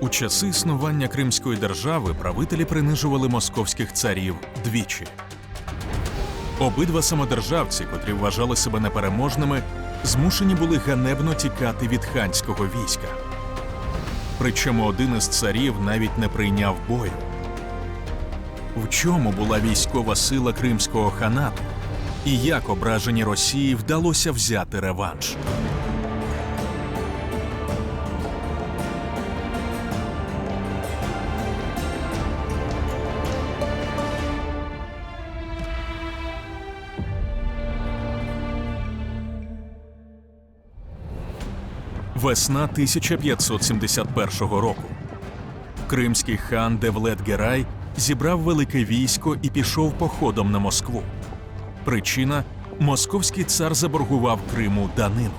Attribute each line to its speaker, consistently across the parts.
Speaker 1: У часи існування Кримської держави правителі принижували московських царів двічі. Обидва самодержавці, котрі вважали себе непереможними, змушені були ганебно тікати від ханського війська. Причому один із царів навіть не прийняв бою. В чому була військова сила Кримського ханату? І як ображеній Росії вдалося взяти реванш? Весна 1571 року. Кримський хан Девлет Герай зібрав велике військо і пішов походом на Москву. Причина московський цар заборгував Криму данину.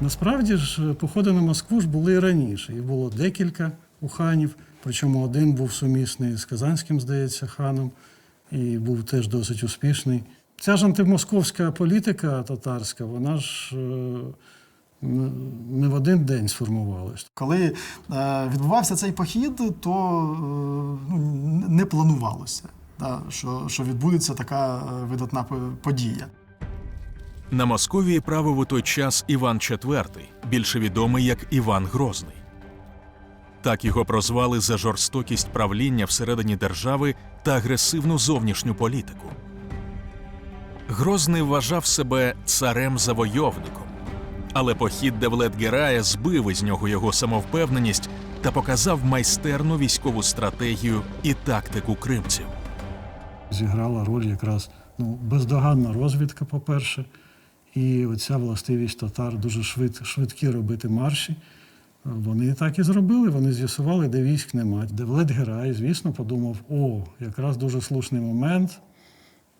Speaker 2: Насправді ж походи на Москву ж були і раніше. Їх було декілька у ханів, причому один був сумісний з Казанським, здається, ханом, і був теж досить успішний. Ця ж антимосковська політика татарська, вона ж е, не в один день сформувалась.
Speaker 3: Коли е, відбувався цей похід, то е, ну, не планувалося, да, що, що відбудеться така е, видатна подія.
Speaker 1: На Московії правив у той час Іван IV, більше відомий як Іван Грозний. Так його прозвали за жорстокість правління всередині держави та агресивну зовнішню політику. Грозний вважав себе царем-завойовником, але похід Девлет-Герая збив із нього його самовпевненість та показав майстерну військову стратегію і тактику кримців.
Speaker 2: Зіграла роль якраз ну, бездоганна розвідка, по-перше, і оця властивість татар дуже швид, швидкі робити марші. Вони так і зробили. Вони з'ясували, де військ нема. Девлет Герай, звісно, подумав: о, якраз дуже слушний момент.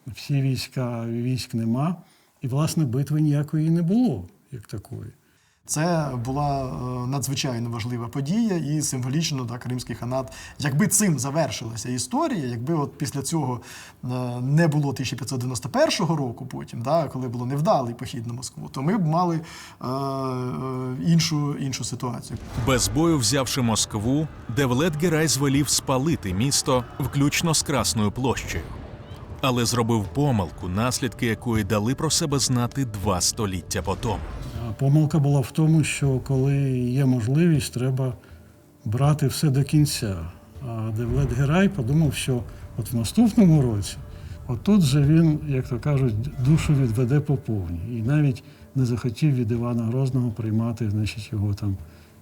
Speaker 2: Всі війська, військ нема. І, власне, битви ніякої не було, як такої.
Speaker 3: Це була е, надзвичайно важлива подія, і символічно да, Кримський ханат. Якби цим завершилася історія, якби от після цього е, не було 1591 року, потім, да, коли було невдалий похід на Москву, то ми б мали е, е, іншу, іншу ситуацію.
Speaker 1: Без бою взявши Москву, Девлет Герай звелів спалити місто, включно з Красною площею. Але зробив помилку, наслідки якої дали про себе знати два століття потому.
Speaker 2: Помилка була в тому, що коли є можливість, треба брати все до кінця. А Девлет Герай подумав, що от в наступному році, отут же він, як то кажуть, душу відведе по повній. І навіть не захотів від Івана Грозного приймати значить, його там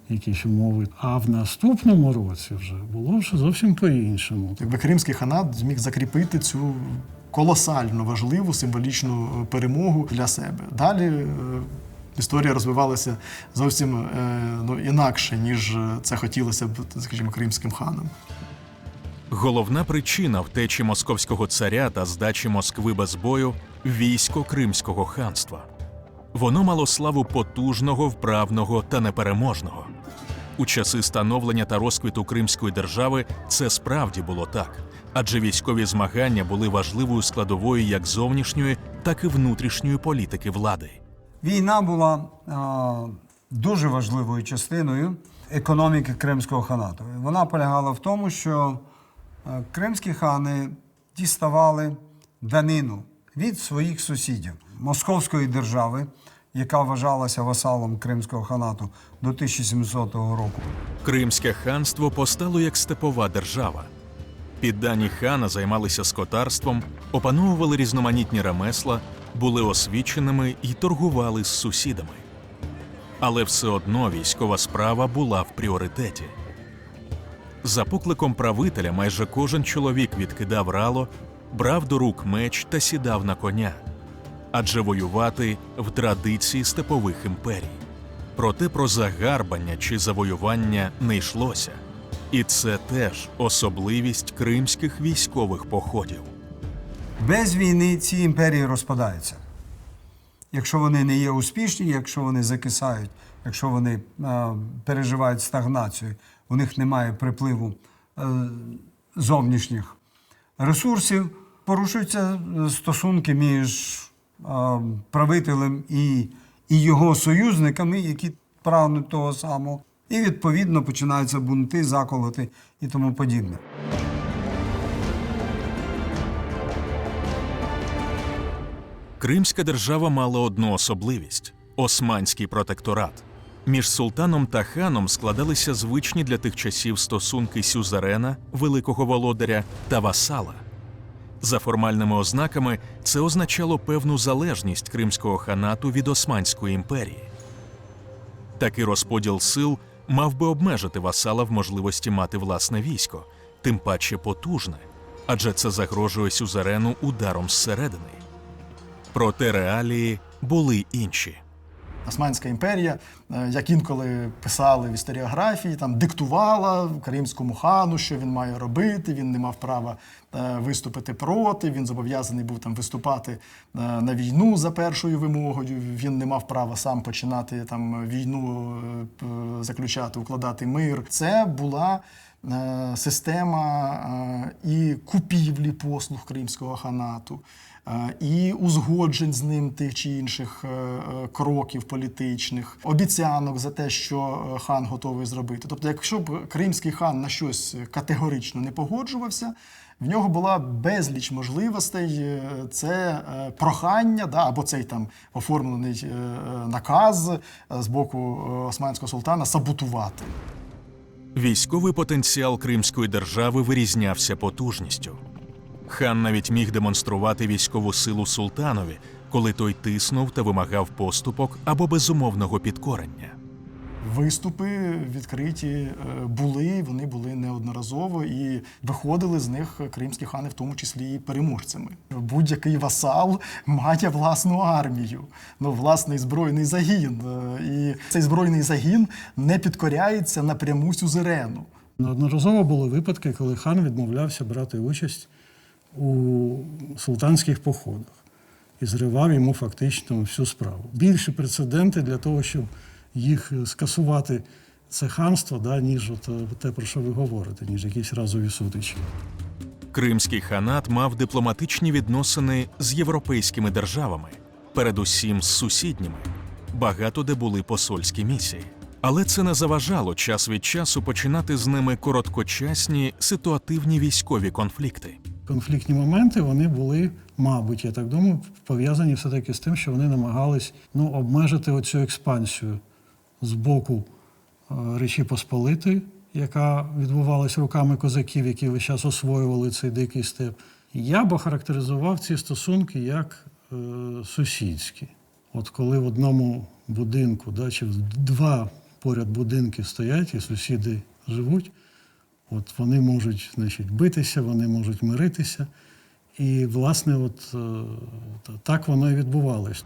Speaker 2: якісь умови. А в наступному році вже було вже зовсім по-іншому.
Speaker 3: Якби Кримський ханат зміг закріпити цю колосально важливу символічну е, перемогу для себе. Далі е, історія розвивалася зовсім е, ну, інакше, ніж це хотілося б, скажімо, кримським ханам.
Speaker 1: Головна причина втечі московського царя та здачі Москви без бою військо Кримського ханства. Воно мало славу потужного, вправного та непереможного. У часи становлення та розквіту Кримської держави це справді було так, адже військові змагання були важливою складовою як зовнішньої, так і внутрішньої політики влади.
Speaker 4: Війна була а, дуже важливою частиною економіки Кримського ханату. Вона полягала в тому, що а, кримські хани діставали данину від своїх сусідів Московської держави, яка вважалася васалом Кримського ханату до 1700 року.
Speaker 1: Кримське ханство постало як степова держава. Піддані хана займалися скотарством, опановували різноманітні ремесла, були освіченими і торгували з сусідами. Але все одно військова справа була в пріоритеті. За покликом правителя майже кожен чоловік відкидав рало, брав до рук меч та сідав на коня, адже воювати в традиції степових імперій. Проте про загарбання чи завоювання не йшлося. І це теж особливість кримських військових походів.
Speaker 4: Без війни ці імперії розпадаються. Якщо вони не є успішні, якщо вони закисають, якщо вони е, переживають стагнацію, у них немає припливу е, зовнішніх ресурсів, порушуються е, стосунки між е, правителем і, і його союзниками, які прагнуть того самого. І відповідно починаються бунти, заколоти і тому подібне.
Speaker 1: Кримська держава мала одну особливість османський протекторат. Між султаном та ханом складалися звичні для тих часів стосунки сюзерена, великого володаря та васала. За формальними ознаками, це означало певну залежність Кримського ханату від Османської імперії. Такий розподіл сил мав би обмежити васала в можливості мати власне військо, тим паче потужне, адже це загрожує сюзерену ударом зсередини. Проте реалії були інші.
Speaker 3: Османська імперія, е, як інколи писали в історіографії, там диктувала кримському хану, що він має робити. Він не мав права е, виступити проти. Він зобов'язаний був там виступати е, на війну за першою вимогою. Він не мав права сам починати там війну, заключати, укладати мир. Це була система і купівлі послуг кримського ханату. І узгоджень з ним тих чи інших е, е, кроків політичних, обіцянок за те, що е, хан готовий зробити. Тобто, якщо б кримський хан на щось категорично не погоджувався, в нього була безліч можливостей. Це прохання, да, або цей там оформлений наказ з боку османського султана саботувати.
Speaker 1: Військовий потенціал Кримської держави вирізнявся потужністю. Хан навіть міг демонструвати військову силу султанові, коли той тиснув та вимагав поступок або безумовного підкорення.
Speaker 3: Виступи відкриті е, були, вони були неодноразово і виходили з них кримські хани, в тому числі і переможцями. Будь-який васал має власну армію, ну власний збройний загін. Е, І цей збройний загін не підкоряється напряму сюзерену.
Speaker 2: Неодноразово були випадки, коли хан відмовлявся брати участь у султанських походах і зривав йому фактично всю справу. Більші прецеденти для того, щоб їх скасувати, це ханство, да, ніж от, е, те, про що ви говорите, ніж якісь разові сутички.
Speaker 1: Кримський ханат мав дипломатичні відносини з європейськими державами, передусім з сусідніми. Багато де були посольські місії. Але це не заважало час від часу починати з ними короткочасні ситуативні військові конфлікти.
Speaker 2: Конфліктні моменти вони були, мабуть, я так думаю, пов'язані все-таки з тим, що вони намагались ну, обмежити оцю експансію з боку е, Речі Посполитої, яка відбувалась руками козаків, які весь час освоювали цей дикий степ. Я б охарактеризував ці стосунки як е, сусідські. От коли в одному будинку, да, чи два поряд будинки стоять і сусіди живуть, От вони можуть значить, битися, вони можуть миритися. І, власне, от е, так воно і відбувалось.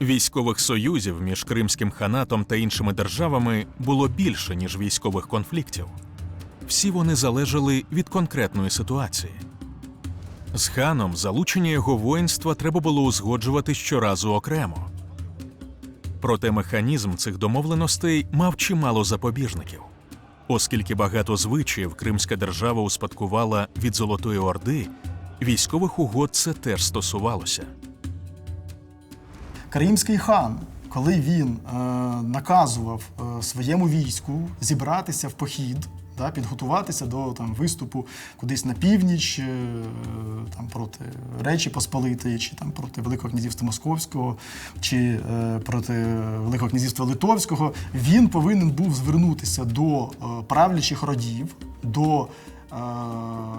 Speaker 1: Військових союзів між Кримським ханатом та іншими державами було більше, ніж військових конфліктів. Всі вони залежали від конкретної ситуації. З ханом залучення його воїнства треба було узгоджувати щоразу окремо. Проте механізм цих домовленостей мав чимало запобіжників. Оскільки багато звичаїв Кримська держава успадкувала від Золотої Орди, військових угод це теж стосувалося.
Speaker 3: Кримський хан, коли він е, наказував е, своєму війську зібратися в похід, да, підготуватися до там, виступу кудись на північ, е, там, проти Речі Посполитої, чи там, проти Великого князівства Московського, чи е, проти Великого князівства Литовського, він повинен був звернутися до е, правлячих родів, до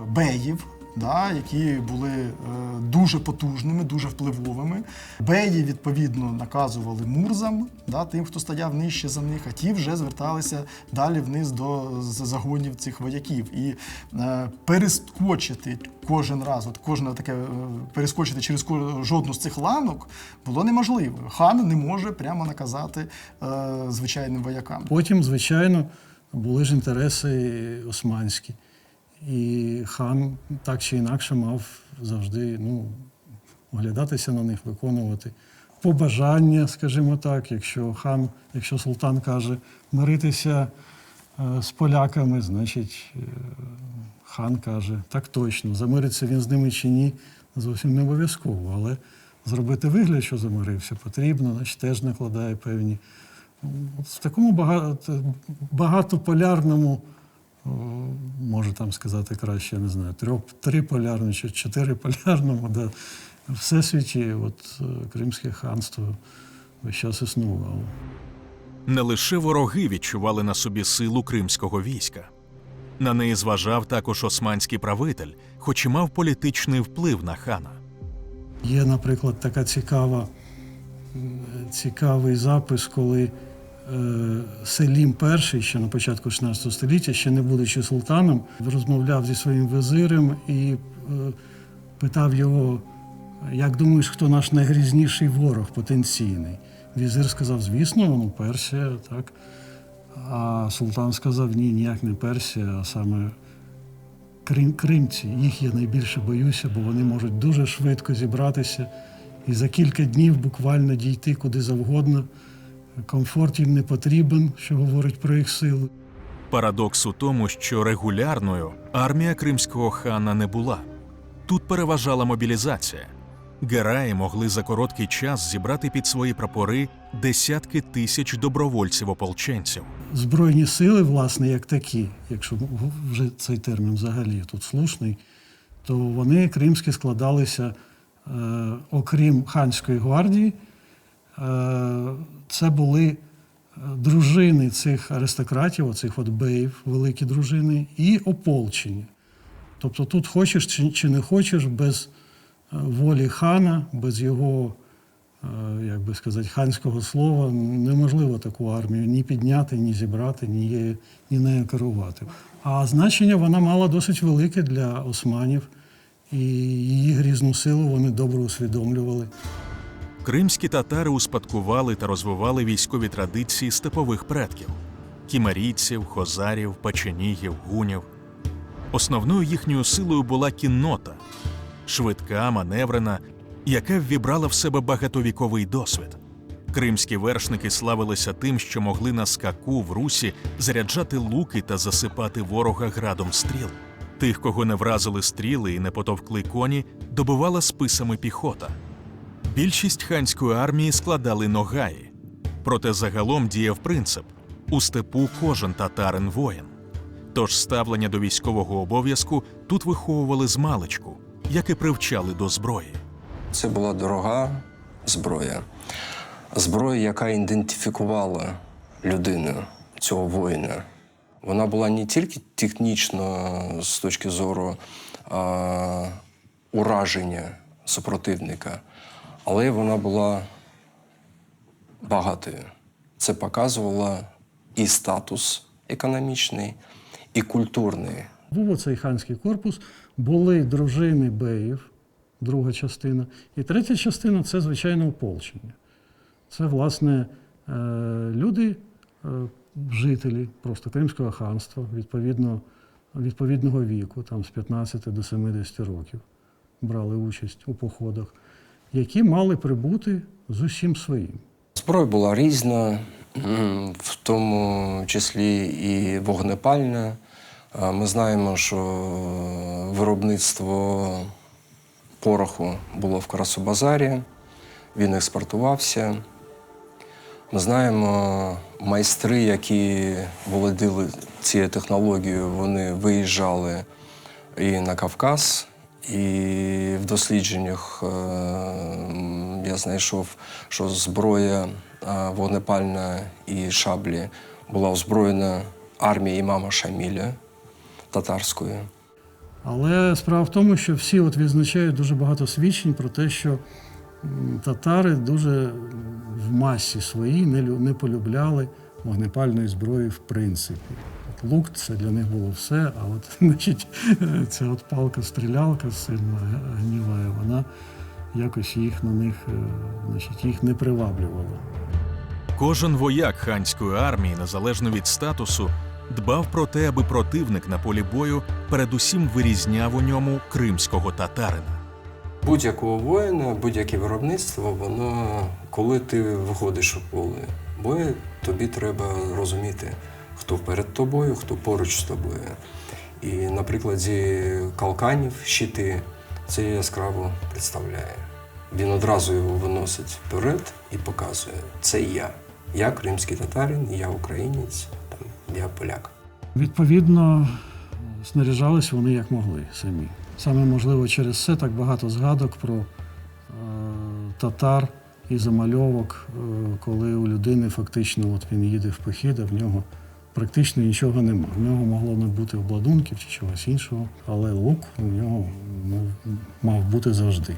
Speaker 3: беїв да, які були е, дуже потужними, дуже впливовими. Беї, відповідно, наказували мурзам, да, тим, хто стояв нижче за них, а ті вже зверталися далі вниз до загонів цих вояків. І е, перескочити кожен раз, от кожне таке е, перескочити через жодну з цих ланок було неможливо. Хан не може прямо наказати е, звичайним воякам.
Speaker 2: Потім, звичайно, були ж інтереси османські. І хан так чи інакше мав завжди ну, оглядатися на них, виконувати побажання, скажімо так. Якщо хан, якщо султан каже миритися е, з поляками, значить е, хан каже, так точно, замириться він з ними чи ні, зовсім не обов'язково. Але зробити вигляд, що замирився, потрібно, значить теж накладає певні в такому багато, багатополярному, о, може там сказати краще, я не знаю, трьох, триполярному чи чотириполярному, де всесвіті от, е, Кримське ханство весь час існувало.
Speaker 1: Не лише вороги відчували на собі силу кримського війська. На неї зважав також османський правитель, хоч і мав політичний вплив на хана.
Speaker 2: Є, наприклад, така цікава, цікавий запис, коли Селім І, ще на початку 16 століття, ще не будучи султаном, розмовляв зі своїм визирем і е, питав його, як думаєш, хто наш найгрізніший ворог потенційний? Візир сказав, звісно, ну, Персія, так. А султан сказав, ні, ніяк не Персія, а саме Крим, кримці. Їх я найбільше боюся, бо вони можуть дуже швидко зібратися і за кілька днів буквально дійти куди завгодно. Комфорт їм не потрібен, що говорить про їх силу.
Speaker 1: Парадокс у тому, що регулярною армія кримського хана не була. Тут переважала мобілізація. Гераї могли за короткий час зібрати під свої прапори десятки тисяч добровольців-ополченців.
Speaker 2: Збройні сили, власне, як такі, якщо вже цей термін взагалі тут слушний, то вони кримські складалися, е, окрім ханської гвардії, це були е, дружини цих аристократів, оцих от беїв, великі дружини, і ополчені. Тобто тут хочеш чи, не хочеш, без е, волі хана, без його, е, як би сказати, ханського слова, неможливо таку армію ні підняти, ні зібрати, ні, її- ні нею керувати. А значення вона мала досить велике для османів, і її грізну силу вони добре усвідомлювали.
Speaker 1: Кримські татари успадкували та розвивали військові традиції степових предків кімерійців, хозарів, печенігів, гунів. Основною їхньою силою була кіннота, швидка, маневрена, яка ввібрала в себе багатовіковий досвід. Кримські вершники славилися тим, що могли на скаку в русі заряджати луки та засипати ворога градом стріл. Тих, кого не вразили стріли і не потовкли коні, добивала списами піхота. Більшість ханської армії складали ногаї. Проте загалом діяв принцип у степу кожен татарин воїн. Тож ставлення до військового обов'язку тут виховували з маличку, як і привчали до зброї.
Speaker 5: Це була дорога зброя. Зброя, яка ідентифікувала людину, цього воїна. Вона була не тільки технічно з точки зору а, ураження супротивника, але вона була багатою. Це показувало і статус економічний, і культурний.
Speaker 2: Був оцей ханський корпус, були дружини беїв, друга частина. І третя частина це, звичайно, ополчення. Це, власне, е, люди, е, жителі просто Кримського ханства, відповідно, відповідного віку, там з 15 до 70 років, брали участь у походах, які мали прибути з усім своїм.
Speaker 5: Зброя була різна, в тому числі і вогнепальна. Ми знаємо, що виробництво пороху було в Карасубазарі, він експортувався. Ми знаємо, майстри, які володіли цією технологією, вони виїжджали і на Кавказ, і в дослідженнях е, я знайшов, що зброя е, вогнепальна і шаблі була озброєна армія імама Шаміля татарської.
Speaker 2: Але справа в тому, що всі от відзначають дуже багато свідчень про те, що татари дуже в масі своїй не полюбляли вогнепальної зброї в принципі. Лук це для них було все, а от значить, ця от палка-стрілялка сильно гніває, вона якось їх на них е, значить, їх не приваблювала.
Speaker 1: Кожен вояк ханської армії, незалежно від статусу, дбав про те, аби противник на полі бою передусім вирізняв у ньому кримського татарина.
Speaker 5: Будь-якого воїна, будь-яке виробництво, воно, коли ти виходиш у поле бою, тобі треба розуміти, хто перед тобою, хто поруч з тобою. І на прикладі калканів, щити це яскраво представляє. Він одразу його виносить вперед і показує: це я. Я кримський татарин, я українець, я поляк.
Speaker 2: Відповідно, снаряжались вони як могли самі. Саме можливо через це так багато згадок про е, татар і замальовок, е, коли у людини фактично от він їде в похід, а в нього практично нічого нема. В нього могло не бути обладунків чи чогось іншого, але лук у нього мав бути завжди,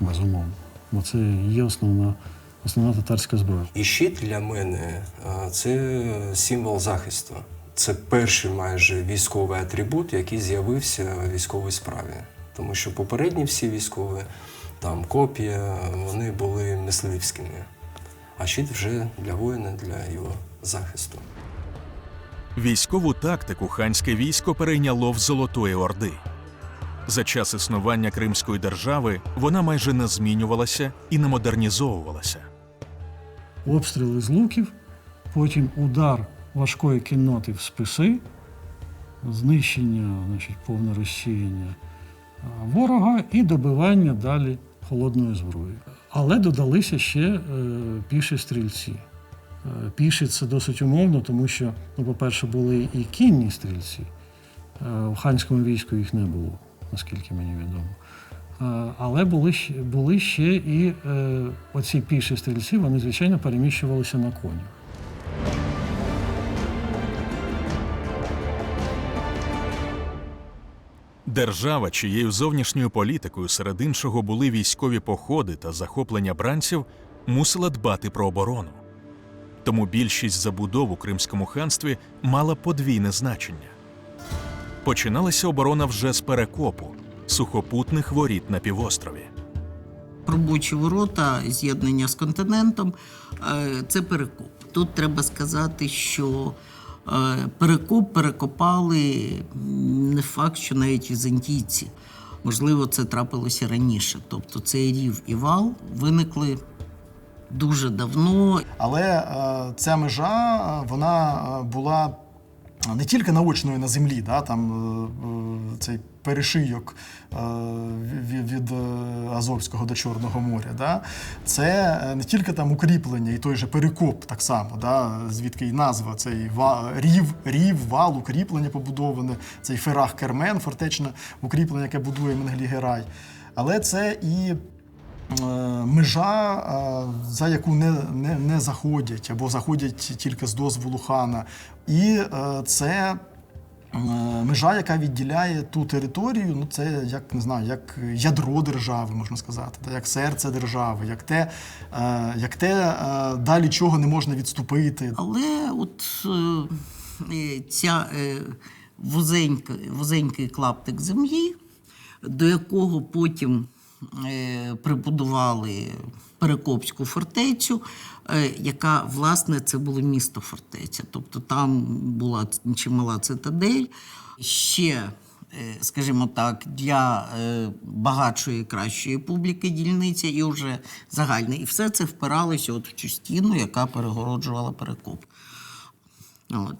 Speaker 2: безумовно. Бо це є основна, основна татарська зброя.
Speaker 5: І щит для мене це символ захисту. Це перший майже військовий атрибут, який з'явився в військовій справі. Тому що попередні всі військові, там копія, вони були мисливськими. А щит вже для воїна, для його захисту.
Speaker 1: Військову тактику ханське військо перейняло в Золотої Орди. За час існування Кримської держави вона майже не змінювалася і не модернізовувалася.
Speaker 2: обстріли з луків, потім удар важкої кінноти в списи, знищення, значить, повне розсіяння ворога і добивання далі холодною зброєю. Але додалися ще е, піші стрільці. Е, Піші це досить умовно, тому що, ну, по-перше, були і кінні стрільці. Е, В ханському війську їх не було, наскільки мені відомо. Е, Але були, були ще і оці піші стрільці, вони, звичайно, переміщувалися на коні.
Speaker 1: Держава, чиєю зовнішньою політикою серед іншого були військові походи та захоплення бранців, мусила дбати про оборону. Тому більшість забудов у Кримському ханстві мала подвійне значення. Починалася оборона вже з перекопу сухопутних воріт на півострові.
Speaker 6: робочі ворота, з'єднання з континентом е, це перекоп. Тут треба сказати, що е, перекоп перекопали не факт, що навіть візантійці. Можливо, це трапилося раніше. Тобто цей рів і вал виникли дуже давно.
Speaker 3: Але е, ця межа е, вона е, була не тільки наочною на землі, да, там цей перешийок від, Азовського до Чорного моря. Да, це не тільки там укріплення і той же перекоп так само, да, звідки і назва, цей рів, рів, вал, укріплення побудоване, цей ферах Кермен, фортечне укріплення, яке будує Менглі-Герай. Але це і межа, е, за яку не, не, не заходять, або заходять тільки з дозволу хана. І е, це е, межа, яка відділяє ту територію, ну це як не знаю, як ядро держави, можна сказати, як серце держави, як те, е, як те е, далі чого не можна відступити.
Speaker 6: Але от е, е, ця е, вузенька, вузенький клаптик землі, до якого потім е, прибудували Перекопську фортецю, е, яка, власне, це було місто фортеця. Тобто там була чимала цитадель. Ще е, скажімо так, для е, багатшої кращої публіки дільниця і вже загальне. І все це впиралося от в цю стіну, яка перегороджувала перекоп. От.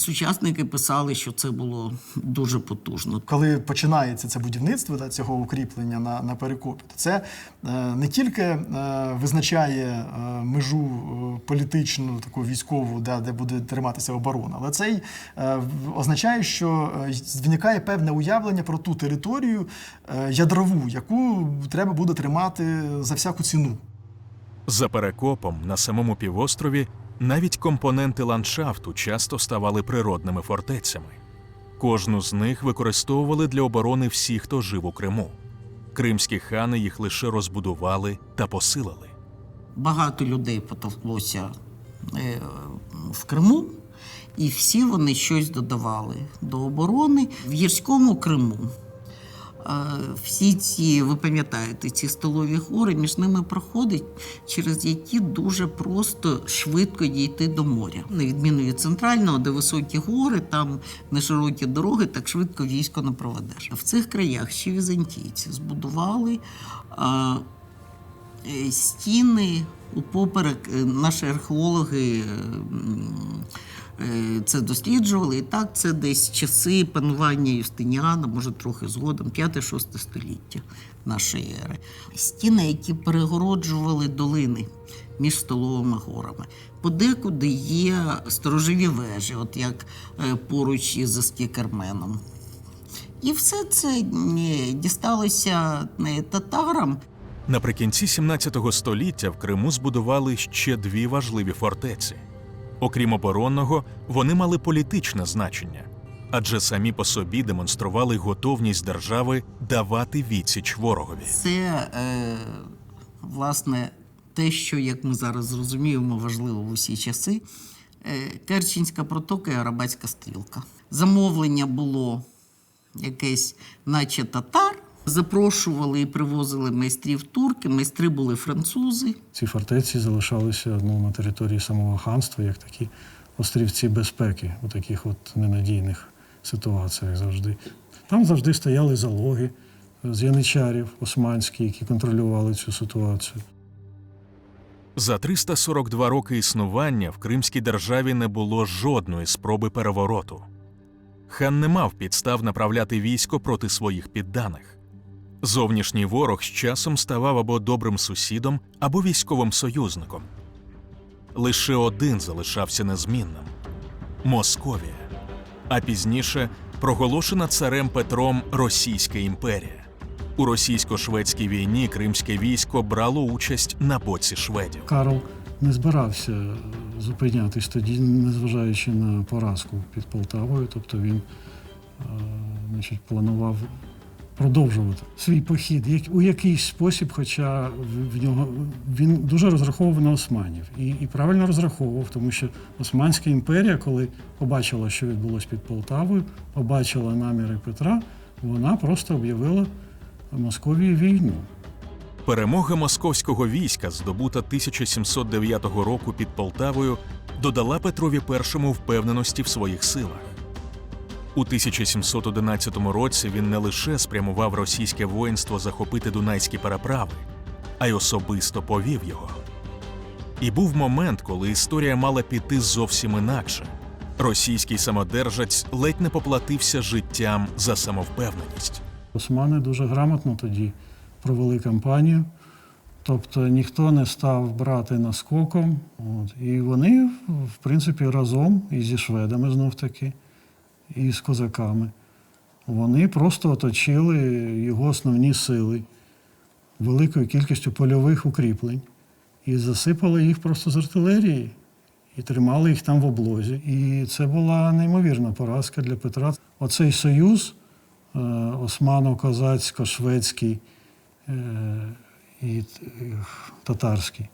Speaker 6: Сучасники писали, що це було дуже потужно.
Speaker 3: коли починається це будівництво да, цього укріплення на, на перекопі, то це е, не тільки е, визначає е, межу е, політичну, таку військову, да, де буде триматися оборона, але це й е, означає, що е, виникає певне уявлення про ту територію е, ядрову, яку треба буде тримати за всяку ціну.
Speaker 1: За перекопом на самому півострові навіть компоненти ландшафту часто ставали природними фортецями. Кожну з них використовували для оборони всі, хто жив у Криму. Кримські хани їх лише розбудували та посилили.
Speaker 6: Багато людей потовклося е, в Криму, і всі вони щось додавали до оборони в гірському Криму. Всі ці, ви пам'ятаєте, ці столові гори між ними проходить, через які дуже просто швидко дійти до моря. На відміну від центрального, де високі гори, там не широкі дороги, так швидко військо не проведеш. В цих краях ще візантійці збудували. е, е, стіни упоперек. Е, Наші археологи це досліджували. І так, це десь часи панування Юстиніана, може трохи згодом, 5-6 століття нашої ери. Стіни, які перегороджували долини між столовими горами. Подекуди є сторожові вежі, от як е, поруч із Скікерменом. І все це е, дісталося е, татарам.
Speaker 1: Наприкінці 17 століття в Криму збудували ще дві важливі фортеці. Окрім оборонного, вони мали політичне значення, адже самі по собі демонстрували готовність держави давати відсіч ворогові.
Speaker 6: Це, е, власне, те, що, як ми зараз зрозуміємо, важливо в усі часи. Е, Керченська протока і Арабатська стрілка. Замовлення було якесь, наче татар. Запрошували і привозили майстрів турки, майстри були французи.
Speaker 2: Ці фортеці залишалися ну, на території самого ханства, як такі острівці безпеки у таких от ненадійних ситуаціях завжди. Там завжди стояли залоги з яничарів османські, які контролювали цю ситуацію.
Speaker 1: За 342 роки існування в Кримській державі не було жодної спроби перевороту. Хан не мав підстав направляти військо проти своїх підданих. Зовнішній ворог з часом ставав або добрим сусідом, або військовим союзником. Лише один залишався незмінним Московія, а пізніше проголошена царем Петром Російська імперія. У російсько-шведській війні кримське військо брало участь на боці шведів.
Speaker 2: Карл не збирався зупинятись тоді, незважаючи на поразку під Полтавою. Тобто він е, значить, планував продовжувати свій похід як, у якийсь спосіб, хоча в, нього він дуже розраховував на османів. І, і правильно розраховував, тому що Османська імперія, коли побачила, що відбулося під Полтавою, побачила наміри Петра, вона просто об'явила Московії війну.
Speaker 1: Перемога московського війська, здобута 1709 року під Полтавою, додала Петрові І впевненості в своїх силах. У 1711 році він не лише спрямував російське воїнство захопити дунайські переправи, а й особисто повів його. І був момент, коли історія мала піти зовсім інакше. Російський самодержець ледь не поплатився життям за самовпевненість.
Speaker 2: Османи дуже грамотно тоді провели кампанію. Тобто ніхто не став брати наскоком. От. І вони, в принципі, разом і зі шведами знов таки, і з козаками. Вони просто оточили його основні сили великою кількістю польових укріплень і засипали їх просто з артилерії і тримали їх там в облозі. І це була неймовірна поразка для Петра. Оцей союз е, османо-козацько-шведський е, і е, татарський,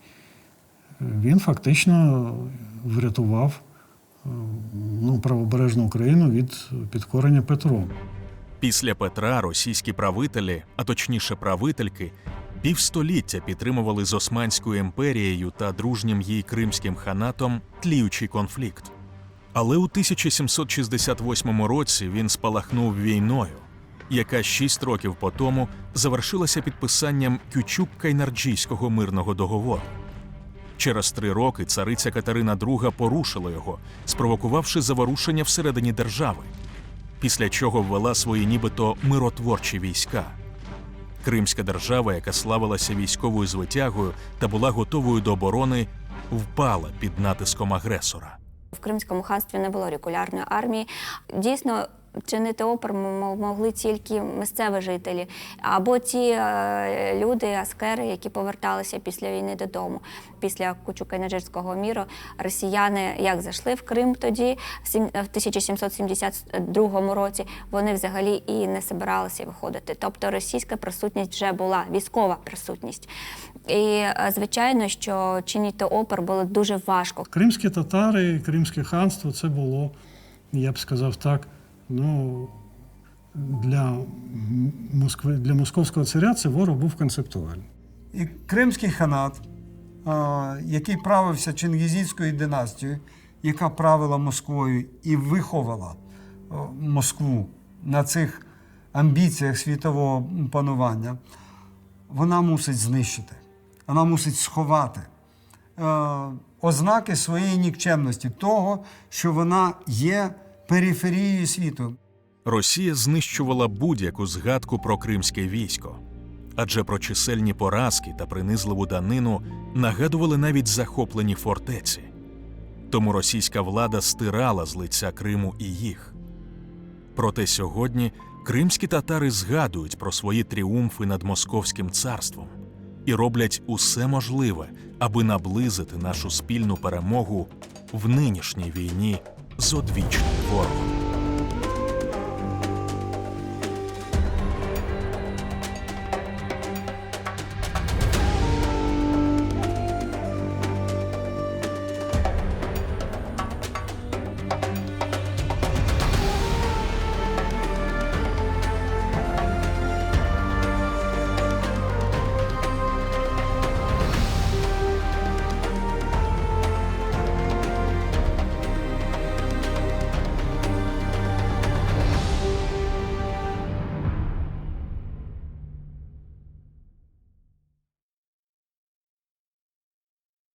Speaker 2: він фактично врятував ну, правобережну Україну від підкорення Петром.
Speaker 1: Після Петра російські правителі, а точніше правительки, півстоліття підтримували з Османською імперією та дружнім їй кримським ханатом тліючий конфлікт. Але у 1768 році він спалахнув війною, яка шість років по тому завершилася підписанням Кючук-Кайнарджійського мирного договору. Через три роки цариця Катерина II порушила його, спровокувавши заворушення всередині держави після чого ввела свої нібито миротворчі війська. Кримська держава, яка славилася військовою звитягою та була готовою до оборони, впала під натиском агресора.
Speaker 7: В Кримському ханстві не було регулярної армії. Дійсно, чинити опір могли тільки місцеві жителі або ті е, люди, аскери, які поверталися після війни додому. Після Кучука-Наджирського міру росіяни як зайшли в Крим тоді, в 1772 році, вони взагалі і не збиралися виходити. Тобто російська присутність вже була, військова присутність. І е, звичайно, що чинити опір було дуже важко.
Speaker 2: Кримські татари, Кримське ханство це було, я б сказав так, ну, для, Москви, для московського царя це ворог був концептуальний.
Speaker 4: І Кримський ханат, який правився Чингізійською династією, яка правила Москвою і виховала Москву на цих амбіціях світового панування, вона мусить знищити, вона мусить сховати ознаки своєї нікчемності, того, що вона є периферією світу.
Speaker 1: Росія знищувала будь-яку згадку про кримське військо. адже про чисельні поразки та принизливу данину нагадували навіть захоплені фортеці. Тому російська влада стирала з лиця Криму і їх. Проте сьогодні кримські татари згадують про свої тріумфи над Московським царством і роблять усе можливе, аби наблизити нашу спільну перемогу в нинішній війні з одвічним ворогом.